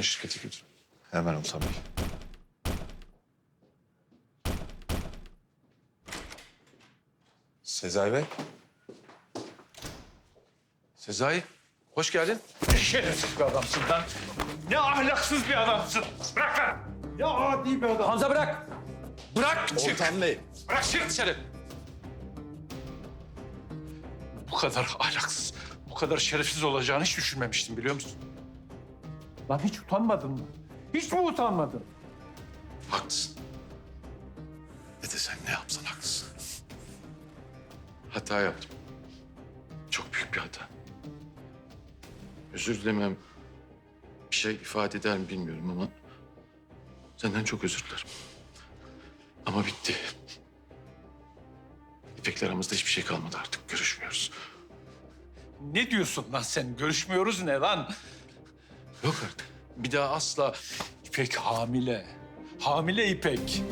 beni şirkete götür. Hemen Oltan Bey. Sezai Bey. Sezai, hoş geldin. Şerefsiz bir adamsın lan. Ne ahlaksız bir adamsın. Bırak lan. Ya adi bir adam. Hamza bırak. Bırak çık. Oltan Bey. Bırak çık dışarı. Bu kadar ahlaksız, bu kadar şerefsiz olacağını hiç düşünmemiştim biliyor musun? Lan hiç utanmadın mı? Hiç mi utanmadın? Haklısın. Ne desen ne yapsan haklısın. Hata yaptım. Çok büyük bir hata. Özür dilemem bir şey ifade eder mi bilmiyorum ama senden çok özür dilerim. Ama bitti. İpek'le aramızda hiçbir şey kalmadı artık. Görüşmüyoruz. Ne diyorsun lan sen? Görüşmüyoruz ne lan? Yok artık. Bir daha asla İpek hamile. Hamile İpek.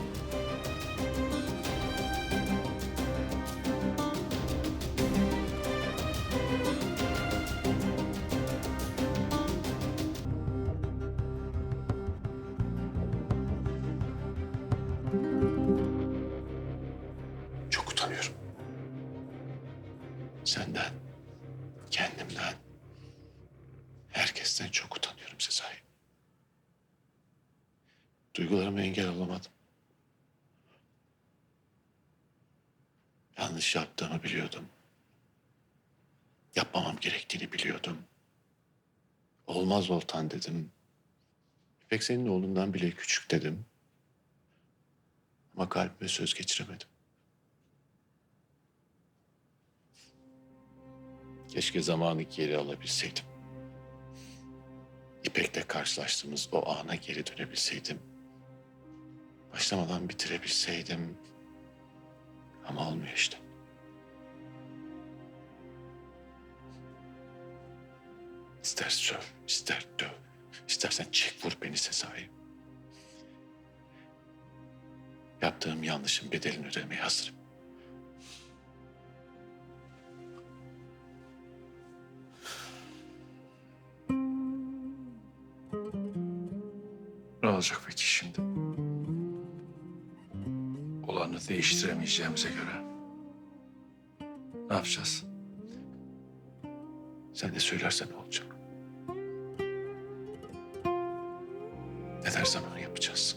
çok utanıyorum. Senden, kendimden, herkesten çok utanıyorum Sezai. Duygularıma engel olamadım. Yanlış yaptığımı biliyordum. Yapmamam gerektiğini biliyordum. Olmaz Oltan dedim. İpek senin oğlundan bile küçük dedim. Ama kalbime söz geçiremedim. Keşke zamanı geri alabilseydim. İpek'le karşılaştığımız o ana geri dönebilseydim. Başlamadan bitirebilseydim. Ama olmuyor işte. İster söv, ister döv, istersen çek vur beni Sezai. Yaptığım yanlışın bedelini ödemeye hazırım. Ne olacak peki şimdi? Olanı değiştiremeyeceğimize göre. Ne yapacağız? Sen de söylersen ne olacak? Ne dersen onu yapacağız.